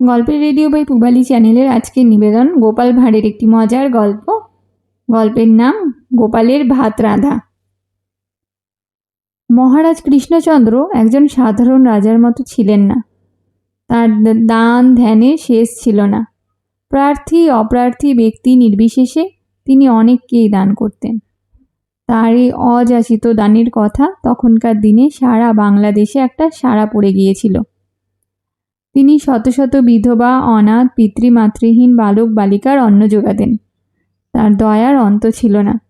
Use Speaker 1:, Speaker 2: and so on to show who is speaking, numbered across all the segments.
Speaker 1: গল্পের radio by পুবালি চ্যানেলের আজকের নিবেদন গোপাল ভাঁড়ের একটি মজার গল্প। গল্পের নাম গোপালের ভাত রাধা। মহারাজ কৃষ্ণচন্দ্র একজন সাধারণ রাজার মতো ছিলেন না। তার দান ধ্যানে শেষ ছিল না। প্রার্থী, অপ্রার্থী ব্যক্তি নির্বিশেষে তিনি অনেককেই দান করতেন। তার এই অযাচিত দানের কথা তখনকার দিনে সারা বাংলাদেশে একটা সাড়া পড়ে গিয়েছিল। তিনি শত শত বিধবা, অনাথ, পিতৃমাতৃহীন বালক, বালিকার অন্ন যোগাতেন। তার দয়ার অন্ত ছিল না।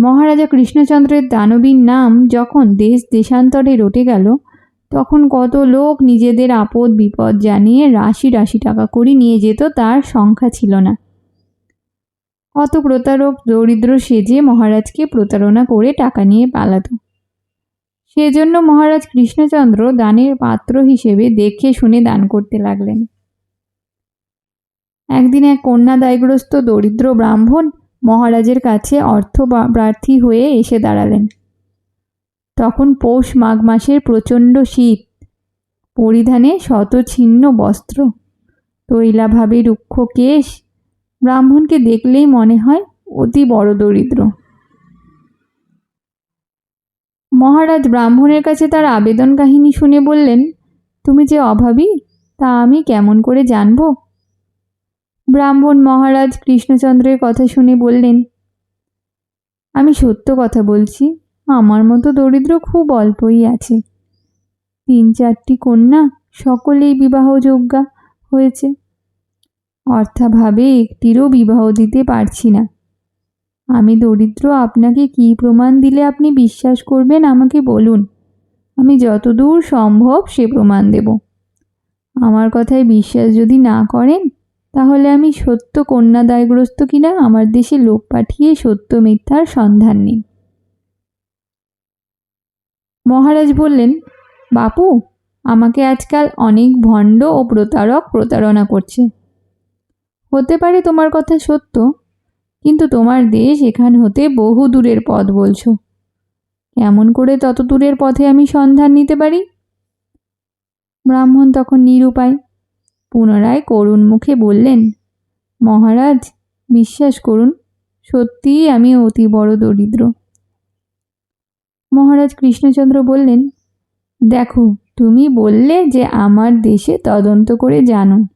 Speaker 1: মহারাজা কৃষ্ণচন্দ্রের দানবীর নাম যখন দেশ দেশান্তরে রটে গেল, তখন কত লোক নিজেদের আপদ, বিপদ জানিয়ে রাশি রাশি টাকা করি নিয়ে যেত, তার সংখ্যা ছিল না। কত প্রতারক, দরিদ্র সেজে মহারাজকে প্রতারণা করে টাকা নিয়ে পালাতো। সেজন্য মহারাজ কৃষ্ণচন্দ্র দানের পাত্র হিসেবে দেখে শুনে দান করতে লাগলেন। একদিন এক কন্যা দায়গ্রস্ত দরিদ্র ব্রাহ্মণ মহারাজের কাছে অর্থ প্রার্থী হয়ে এসে দাঁড়ালেন। তখন পৌষ মাঘ মাসের প্রচণ্ড শীত, পরিধানে শতছিন্ন বস্ত্র, তৈলাভাবে রুক্ষ কেশ। ব্রাহ্মণকে দেখলেই মনে হয় অতি বড় দরিদ্র। মহারাজ ব্রাহ্মণের কাছে তার আবেদন কাহিনী শুনে বললেন, তুমি যে অভাবী, তা আমি কেমন করে জানব? ব্রাহ্মণ মহারাজ কৃষ্ণচন্দ্রের কথা শুনে বললেন, আমি সত্য কথা বলছি, আমার মতো দরিদ্র খুব অল্পই আছে। তিন চারটি কন্যা, সকলেই বিবাহযোগ্যা হয়েছে। অর্থাভাবে একটিরও বিবাহ দিতে পারছি না। আমি দরিদ্র, আপনাকে কী প্রমাণ দিলে আপনি বিশ্বাস করবেন? আমাকে বলুন। আমি যতদূর সম্ভব সে প্রমাণ দেব। আমার কথায় বিশ্বাস যদি না করেন, তাহলে আমি সত্য কন্যাদায়গ্রস্ত কিনা আমার দেশে লোক পাঠিয়ে সত্য মিথ্যার সন্ধান নিন। মহারাজ বললেন, বাপু, আমাকে আজকাল অনেক ভণ্ড ও প্রতারক প্রতারণা করছে। হতে পারে তোমার কথা সত্য কিন্তু তোমার দেশ এখান হতে বহু দূরের পথ বলছো। কেমন করে তত দূরের পথে আমি সন্ধান নিতে পারি? ব্রাহ্মণ তখন নিরুপায়, পুনরায় করুণ মুখে বললেন, মহারাজ, বিশ্বাস করুন, সত্যিই আমি অতি বড় দরিদ্র। মহারাজ কৃষ্ণচন্দ্র বললেন, দেখো, তুমি বললে যে আমার দেশে তদন্ত করে জানুন।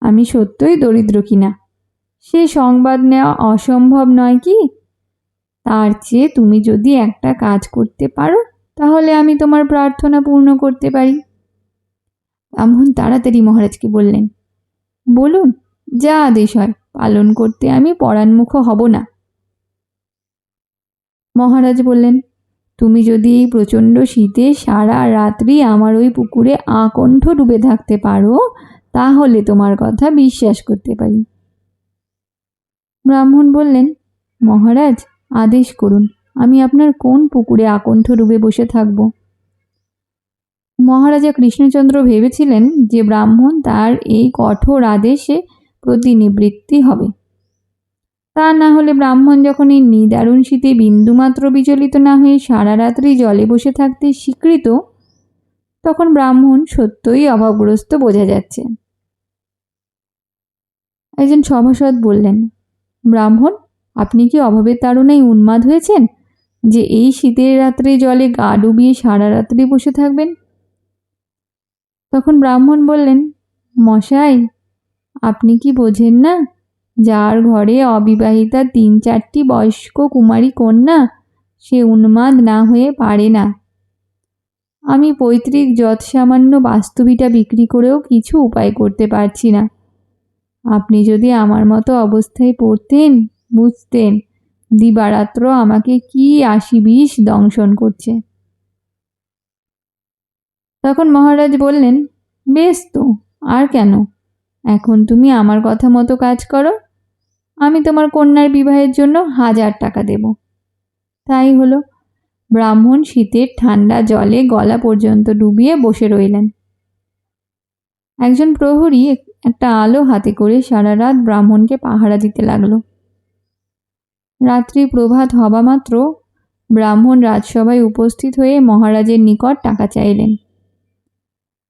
Speaker 1: আমি সত্যই দরিদ্র কিনা? সে সংবাদ নেওয়া অসম্ভব নয় কি? তার চেয়ে তুমি যদি একটা কাজ করতে পারো, তাহলে আমি তোমার প্রার্থনা পূর্ণ করতে পারি। ব্রাহ্মণ তাড়াতাড়ি মহারাজকে বললেন, বলুন, যা আদেশ হয়, পালন করতে আমি পরাণমুখ হব না। মহারাজ বললেন, তুমি যদি এই প্রচণ্ড শীতে সারা রাত্রি আমার ওই পুকুরে আকণ্ঠ ডুবে থাকতে পারো, তাহলে তোমার কথা বিশ্বাস করতে পারি। ব্রাহ্মণ বললেন, মহারাজ, আদেশ করুন, আমি আপনার কোন পুকুরে আকণ্ঠ রূপে বসে থাকব? মহারাজা কৃষ্ণচন্দ্র ভেবেছিলেন যে ব্রাহ্মণ তার এই কঠোর আদেশে প্রতিনিবৃত্তি হবে। তা না হলে ব্রাহ্মণ যখন এই নিদারুণ শীতে বিন্দুমাত্র বিচলিত না হয়ে সারা রাত্রি জলে বসে থাকতে স্বীকৃত, তখন ব্রাহ্মণ সত্যই অভাবগ্রস্ত বোঝা যাচ্ছে। একজন সভাসদ বললেন ব্রাহ্মণ, আপনি কি অভাবের তাড়নায় উন্মাদ হয়েছেন যে এই শীতের রাত্রে জলে গা ডুবিয়ে সারা রাত্রি বসে থাকবেন? তখন ব্রাহ্মণ বললেন, মশাই, আপনি কি বোঝেন না যার ঘরে অবিবাহিতা তিন চারটি বয়স্ক কুমারী কন্যা সে উন্মাদ না হয়ে পারে না? আমি পৈতৃক যৎসামান্য বাস্তবিটা বিক্রি করেও কিছু উপায় করতে পারছি না। আপনি যদি আমার মতো অবস্থায় পড়তেন, বুঝতেন, দিবারাত্র আমাকে কি আশি বিষ দংশন করছে। তখন মহারাজ বললেন, বেশ তো, আর কেন? এখন তুমি আমার কথা মতো কাজ করো, আমি তোমার কন্যার বিবাহের জন্য হাজার টাকা দেব। তাই হলো, ব্রাহ্মণ শীতের ঠান্ডা জলে গলা পর্যন্ত ডুবিয়ে বসে রইলেন। একজন প্রহরী একটা আলো হাতে করে সারা রাত ব্রাহ্মণকে পাহারা দিতে লাগল। রাত্রি প্রভাত হবা মাত্র ব্রাহ্মণ রাজসভায় উপস্থিত হয়ে মহারাজের নিকট টাকা চাইলেন।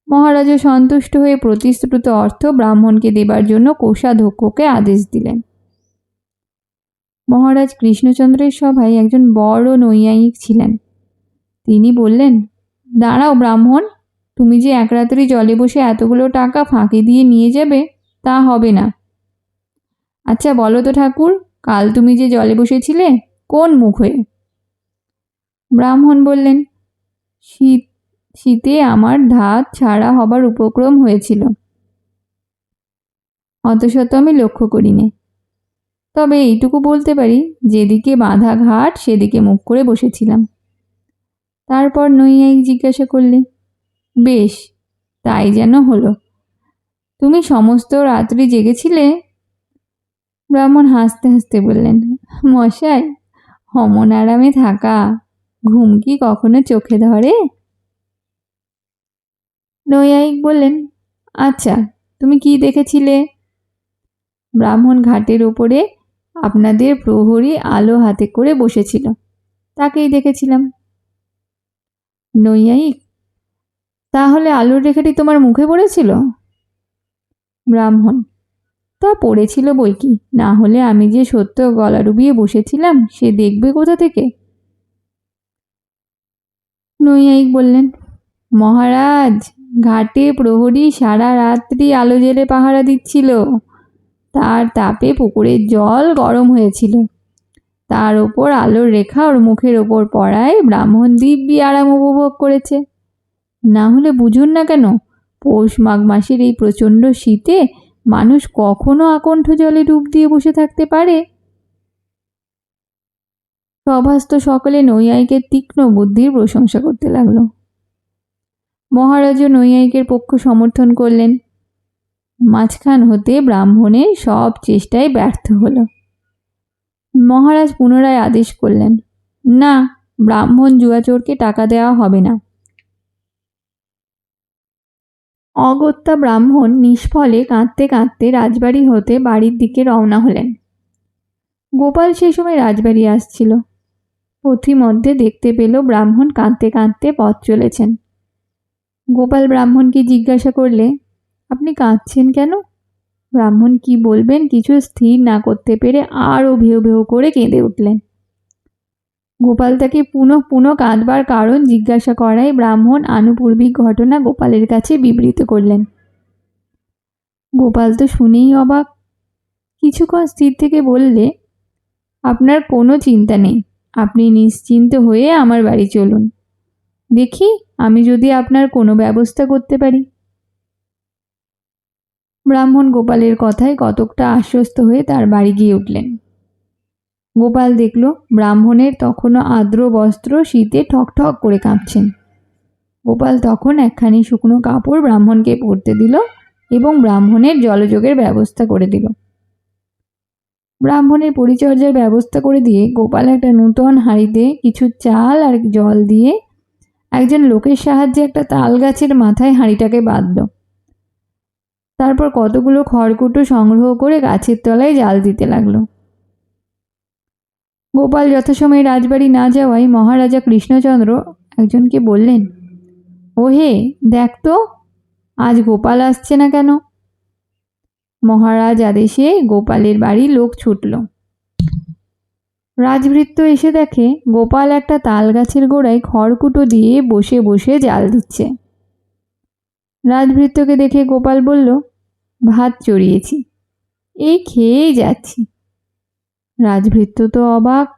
Speaker 1: মহারাজা সন্তুষ্ট হয়ে প্রতিশ্রুত অর্থ ব্রাহ্মণকে দেবার জন্য কোষাধ্যক্ষকে আদেশ দিলেন। মহারাজ কৃষ্ণচন্দ্রের সভায় একজন বড় নৈয়ায়িক ছিলেন। তিনি বললেন, দাঁড়াও ব্রাহ্মণ তুমি যে এক রাত্রি জলে বসে এতগুলো টাকা ফাঁকি দিয়ে নিয়ে যাবে, তা হবে না। আচ্ছা বলো তো ঠাকুর, কাল তুমি যে জলে বসেছিলে, কোন মুখ হয়ে? ব্রাহ্মণ বললেন, শীত, শীতে আমার ধাত ছাড়া হবার উপক্রম হয়েছিল। অতশত আমি লক্ষ্য করিনি। তবে এইটুকু বলতে পারি, যেদিকে বাঁধা ঘাট, সেদিকে মুখ করে বসেছিলাম। তারপর নৈয়ায়িক জিজ্ঞাসা করলে বেশ, তাই যেন হলো। তুমি সমস্ত রাত্রি জেগেছিলে? ব্রাহ্মণ হাসতে হাসতে বললেন, মশাই হমন আরামে থাকা ঘুম কি কখনো চোখে ধরে? নৈয়ায়িক বললেন আচ্ছা তুমি কি দেখেছিলে? ব্রাহ্মণ ঘাটের ওপরে আপনাদের প্রহরী আলো হাতে করে বসেছিল, তাকেই দেখেছিলাম। নৈয়ায়িক তাহলে আলোর রেখাটি তোমার মুখে পড়েছিল? ব্রাহ্মণ। তা পড়েছিল বই কি? না হলে আমি যে সত্য গলা ডুবিয়ে বসেছিলাম, সে দেখবে কোথা থেকে? নৈয়ায়িক বললেন, মহারাজ, ঘাটে প্রহরী সারা রাত্রি আলো জেলে পাহারা দিচ্ছিল। তার তাপে পুকুরের জল গরম হয়েছিল। তার ওপর আলোর রেখা ওর মুখের ওপর পড়ায় ব্রাহ্মণ দিব্যি আরাম উপভোগ করেছে। না হলে বুঝুন না কেন? পৌষ মাঘ মাসের এই প্রচণ্ড শীতে মানুষ কখনো আকণ্ঠ জলে ডুব দিয়ে বসে থাকতে পারে? সভাস্থ সকলে নৈয়ায়িকের তীক্ষ্ণ বুদ্ধির প্রশংসা করতে লাগল। মহারাজও নৈয়ায়িকের পক্ষ সমর্থন করলেন। মাঝখান হতে ব্রাহ্মণের সব চেষ্টায় ব্যর্থ হলো। মহারাজ পুনরায় আদেশ করলেন, না, ব্রাহ্মণ জুয়াচোরকে টাকা দেওয়া হবে না। অগত্যা ব্রাহ্মণ নিষ্ফলে কাঁদতে কাঁদতে রাজবাড়ি হতে বাড়ির দিকে রওনা হলেন। গোপাল সেই সময় রাজবাড়ি আসছিল। পথিমধ্যে দেখতে পেল ব্রাহ্মণ কাঁদতে কাঁদতে পথ চলেছেন। গোপাল ব্রাহ্মণকে জিজ্ঞাসা করলে, আপনি কাঁদছেন কেন? ব্রাহ্মণ কি বলবেন? কিছু স্থির না করতে পেরে আরও ভেউ ভেউ করে কেঁদে উঠলেন। গোপাল তাকে পুনঃ পুনঃ কাঁদবার কারণ জিজ্ঞাসা করায় ব্রাহ্মণ আনুপূর্বিক ঘটনা গোপালের কাছে বিবৃত করলেন। গোপাল তো শুনেই অবাক। কিছুক্ষণ স্থির থেকে বললে, আপনার কোনো চিন্তা নেই। আপনি নিশ্চিন্ত হয়ে আমার বাড়ি চলুন। দেখি আমি যদি আপনার কোনো ব্যবস্থা করতে পারি। ব্রাহ্মণ গোপালের কথায় কতকটা আশ্বস্ত হয়ে তার বাড়ি গিয়ে উঠলেন। গোপাল দেখল, ব্রাহ্মণের তখনও আর্দ্র বস্ত্র শীতে ঠকঠক করে কাঁপছেন। গোপাল তখন একখানি শুকনো কাপড় ব্রাহ্মণকে পরতে দিল এবং ব্রাহ্মণের জলযোগের ব্যবস্থা করে দিল। ব্রাহ্মণের পরিচর্যার ব্যবস্থা করে দিয়ে গোপাল একটা নূতন হাঁড়িতে কিছু চাল আর জল দিয়ে একজন লোকের সাহায্যে একটা তাল গাছের মাথায় হাঁড়িটাকে বাঁধল। তারপর কতগুলো খড়কুটো সংগ্রহ করে গাছের তলায় জাল দিতে লাগল। গোপাল যথাসময়ে রাজবাড়ি না যাওয়ায় মহারাজা কৃষ্ণচন্দ্র একজনকে বললেন ও হে দেখ তো, আজ গোপাল আসছে না কেন? মহারাজ আদেশে গোপালের বাড়ি লোক ছুটল। রাজভৃত্য এসে দেখে গোপাল একটা তাল গাছের গোড়ায় খড়কুটো দিয়ে বসে বসে জাল দিচ্ছে। রাজভৃত্যকে দেখে গোপাল বলল, ভাত চড়িয়েছি, এই খেয়েই যাচ্ছি। রাজভৃত্য তো অবাক।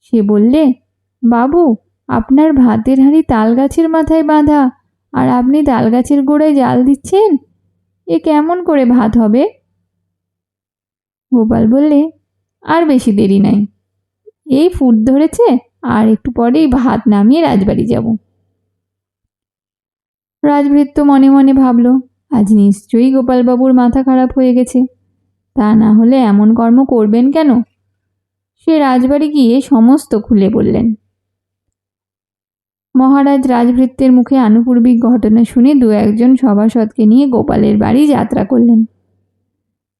Speaker 1: সে বললে, বাবু, আপনার ভাতের হাঁড়ি তাল গাছের মাথায় বাঁধা, আর আপনি তাল গাছের গোড়ায় জাল দিচ্ছেন? এ কেমন করে ভাত হবে? গোপাল বললে, আর বেশি দেরি নাই। এই ফুট ধরেছে, আর একটু পরেই ভাত নামিয়ে রাজবাড়ি যাব। রাজভৃত্য মনে মনে ভাবল, আজ নিশ্চয়ই গোপালবাবুর মাথা খারাপ হয়ে গেছে। তা না হলে এমন কর্ম করবেন কেন? সে রাজবাড়ি গিয়ে সমস্ত খুলে বললেন। মহারাজ রাজভৃত্যের মুখে আনুপূর্বিক ঘটনা শুনে দু একজন সভাসদকে নিয়ে গোপালের বাড়ি যাত্রা করলেন।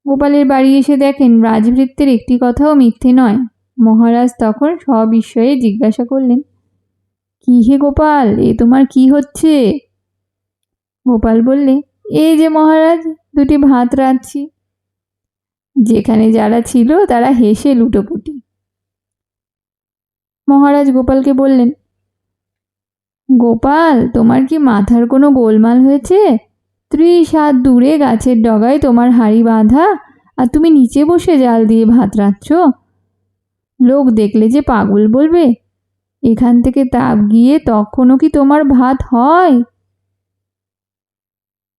Speaker 1: গোপালের বাড়ি এসে দেখেন রাজভৃত্যের একটি কথাও মিথ্যে নয়। মহারাজ তখন সবিস্ময়ে জিজ্ঞাসা করলেন, কি হে গোপাল, এ তোমার কি হচ্ছে? গোপাল বললে, এই যে মহারাজ, দুটি ভাত রাঁধছি। যেখানে যারা ছিল তারা হেসে লুটোপুটি। মহারাজ গোপালকে বললেন, গোপাল, তোমার কি মাথার কোনো গোলমাল হয়েছে? ত্রিশ হাত দূরে গাছের ডগায় তোমার হাড়ি বাঁধা আর তুমি নিচে বসে জাল দিয়ে ভাত রাঁধছ? লোক দেখলে যে পাগল বলবে, এখান থেকে তাপ গিয়ে তখনও কি তোমার ভাত হয়?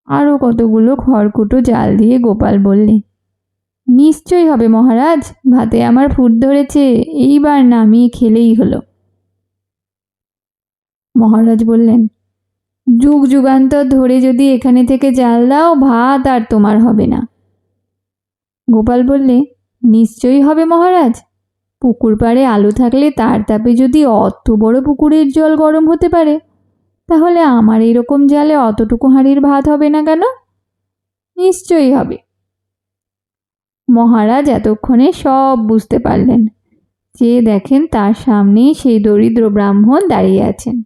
Speaker 1: আরও কতগুলো খড়কুটো জাল দিয়ে গোপাল বললে নিশ্চয়ই হবে মহারাজ, ভাতে আমার ফুট ধরেছে, এইবার নামিয়ে খেলেই হলো। মহারাজ বললেন, যুগ যুগান্তর ধরে যদি এখানে থেকে জাল দাও, ভাত আর তোমার হবে না। গোপাল বললে, নিশ্চয়ই হবে মহারাজ, পুকুর পাড়ে আলো থাকলে তার তাপে যদি অত বড় পুকুরের জল গরম হতে পারে, তাহলে আমার এরকম জালে অতটুকু হাঁড়ির ভাত হবে না কেন? নিশ্চয়ই হবে। মহারাজ এতক্ষণে সব বুঝতে পারলেন। যে দেখেন তার সামনেই সেই দরিদ্র ব্রাহ্মণ দাঁড়িয়ে আছেন।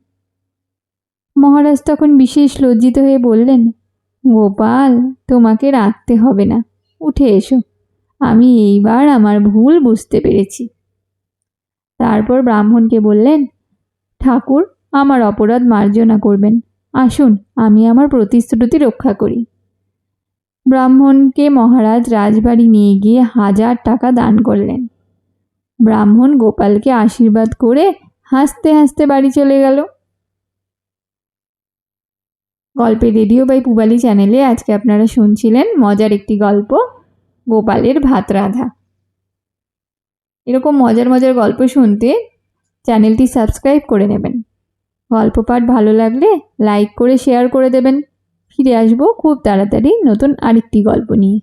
Speaker 1: মহারাজ তখন বিশেষ লজ্জিত হয়ে বললেন, গোপাল, তোমাকে রাখতে হবে না, উঠে এসো। আমি এইবার আমার ভুল বুঝতে পেরেছি। তারপর ব্রাহ্মণকে বললেন, ঠাকুর, আমার অপরাধ মার্জনা করবেন। আসুন, আমি আমার প্রতিশ্রুতি রক্ষা করি। ব্রাহ্মণকে মহারাজ রাজবাড়ি নিয়ে গিয়ে হাজার টাকা দান করলেন। ব্রাহ্মণ গোপালকে আশীর্বাদ করে হাসতে হাসতে বাড়ি চলে গেল। গল্পে রেডিও বাই পুবালি চ্যানেলে আজকে আপনারা শুনছিলেন মজার একটি গল্প, গোপালের ভাত রাধা। এরকম মজার মজার গল্প শুনতে চ্যানেলটি সাবস্ক্রাইব করে নেবেন। গল্প পাঠ ভালো লাগলে লাইক করে, শেয়ার করে দেবেন। ফিরে আসব খুব তাড়াতাড়ি নতুন আরেকটি গল্প নিয়ে।